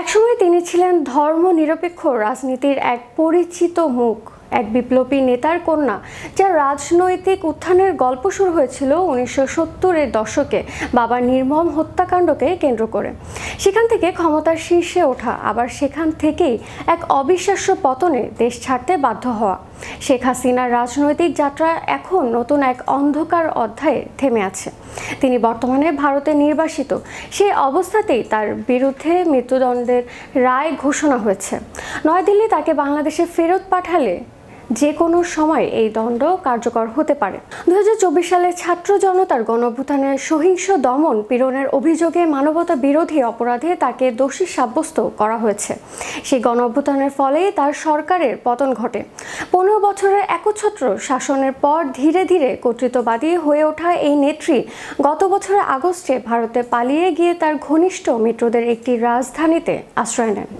একসময় তিনি ছিলেন ধর্ম নিরপেক্ষ রাজনীতির এক পরিচিত মুখ, এক বিপ্লবী নেতার কন্যা, যার রাজনৈতিক উত্থানের গল্প শুরু হয়েছিল উনিশশো সত্তরের দশকে। বাবা নির্মম হত্যাকাণ্ডকে কেন্দ্র করে। সেখান থেকে ক্ষমতার শীর্ষে ওঠা, আবার সেখান থেকেই এক অবিশ্বাস্য পতনে দেশ ছাড়তে বাধ্য হওয়া। শেখ হাসিনার রাজনৈতিক যাত্রা এখন নতুন এক অন্ধকার অধ্যায়ে থেমে আছে। তিনি বর্তমানে ভারতে নির্বাসিত। সেই অবস্থাতেই তার বিরুদ্ধে মৃত্যুদণ্ডের রায় ঘোষণা হয়েছে। নয়াদিল্লি তাকে বাংলাদেশে ফেরত পাঠালে যে কোনো সময় এই দণ্ড কার্যকর হতে পারে। দু হাজার চব্বিশ সালে ছাত্র জনতার গণভূতানের সহিংস দমন পীড়নের অভিযোগে মানবতা বিরোধী অপরাধে তাকে দোষী সাব্যস্ত করা হয়েছে। সেই গণভূতানের ফলেই তার সরকারের পতন ঘটে। পনেরো বছরের একচ্ছত্র শাসনের পর ধীরে ধীরে কর্তৃত্ববাদী হয়ে ওঠা এই নেত্রী গত বছরের আগস্টে ভারতে পালিয়ে গিয়ে তার ঘনিষ্ঠ মিত্রদের একটি রাজধানীতে আশ্রয় নেন।